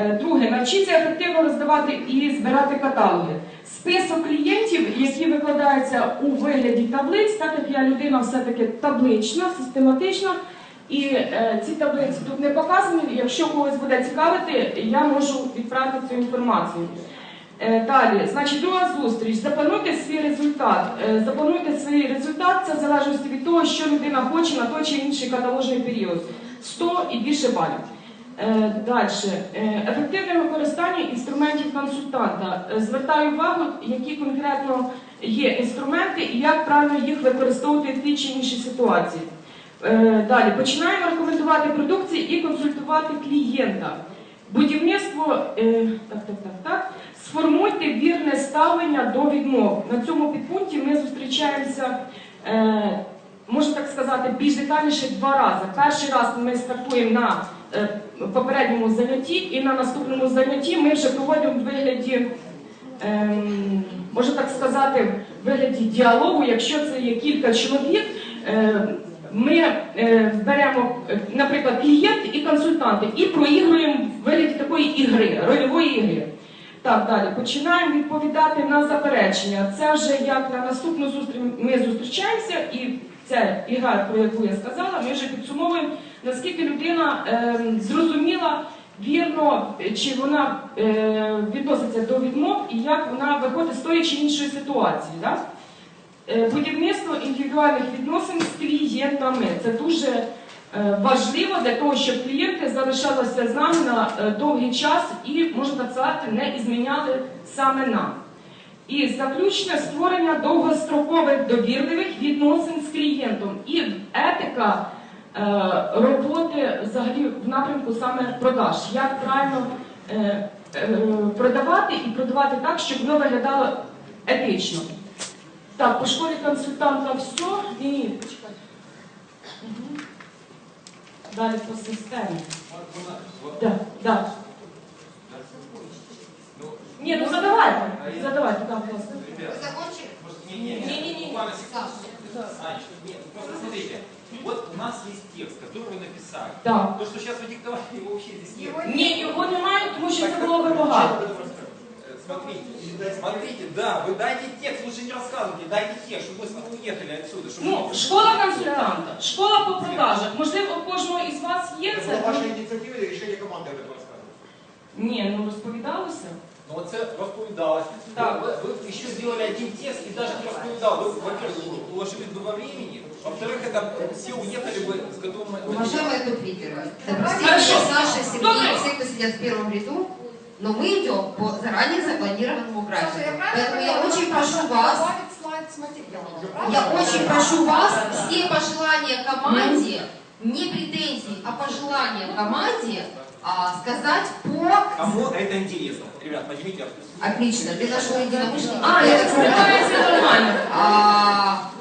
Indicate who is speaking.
Speaker 1: Е, Друге, навчіться ефективно роздавати і збирати каталоги. Список клієнтів, які викладаються у вигляді таблиць, так як я людина все-таки таблична, систематична, і е, ці таблиці тут не показані. Якщо когось буде цікавити, я можу відправити цю інформацію. Е, Далі, значить, друга зустріч. Заплануйте свій результат. Заплануйте свій результат, це в залежності від того, що людина хоче на той чи інший каталожний період. 100 і більше балів. Е, Далі. Е, Ефективне використання інструментів консультанта. Е, Звертаю увагу, які конкретно є інструменти і як правильно їх використовувати в тій чи іншій ситуації. Далі починаємо рекомендувати продукції і консультувати клієнта. Будівництво, так, так, так, так. Сформуйте вірне ставлення до відмов. На цьому підпункті ми зустрічаємося, можна так сказати, більш детальніше два рази. Перший раз ми стартуємо на попередньому занятті, і на наступному занятті ми вже проводимо в вигляді, ем, можна так сказати, в вигляді діалогу, якщо це є кілька чоловік. е, ми е, беремо, е, наприклад, клієнт і консультанти і проігруємо в вигляді такої ігри, рольової ігри. Так, далі починаємо відповідати на заперечення. Це вже як на наступну зустріч ми зустрічаємося, і ця ігра, про яку я сказала, ми вже підсумовуємо, наскільки людина е, зрозуміла вірно, чи вона е, відноситься до відмов і як вона виходить з тої чи іншої ситуації. Е, Будівництво індивідуальних відносин з клієнтами це дуже е, важливо для того, щоб клієнти залишалися з нами на довгий час і, можна так сказати, не зміняли саме нам. І заключне створення довгострокових довірливих відносин з клієнтом і етика роботи взагалі в напрямку саме продаж. Як правильно е, е, продавати і продавати так, щоб воно виглядало етично. Так, по школі консультанта все. Ні, ні, почекай. Далі по системі. Да, да. Ні, ну задавайте. Задавайте, так, будь ласка.
Speaker 2: Вы закончили? Саша.
Speaker 3: Анечка, нет, ну просто смотрите, вот у нас есть текст, который вы написали.
Speaker 1: Так.
Speaker 3: То, что сейчас вы диктовали, его вообще здесь нет.
Speaker 2: Его
Speaker 1: Ні, його немає, тому що це
Speaker 3: Так,
Speaker 1: було би
Speaker 3: как-
Speaker 1: багато.
Speaker 3: Э, Смотрите, смотрите, да, вы дайте текст, лучше не рассказывайте, дайте текст, чтобы мы с вами уехали отсюда. Чтобы
Speaker 1: Ну, школа консультанта, школа по продажах. Можливо, у кожного із вас є
Speaker 4: Это
Speaker 1: це?
Speaker 4: была ваша инициатива или решение команды об этом рассказывать?
Speaker 1: Ні, ну розповідалося.
Speaker 3: Ну вот это расповедалось.
Speaker 1: Так.
Speaker 3: Вы, вы еще сделали один текст и даже не расповедал. Вы, во-первых, уложились бы во времени, во-вторых, это все уехали бы с готовым
Speaker 2: Уважаемые тупитеры, простите
Speaker 1: Хорошо.
Speaker 2: меня, Саша, Сергей,
Speaker 1: Добрый.
Speaker 2: все, кто сидят в первом ряду, но мы идем по заранее запланированному графику. Поэтому я очень прошу вас, я очень прошу вас все пожелания команде, не претензии, а пожелания команде а, сказать по...
Speaker 3: Кому это интересно? Ребят, поднимите руку.
Speaker 2: Отлично, ты нашел единомышленника.
Speaker 1: А, я так нормально.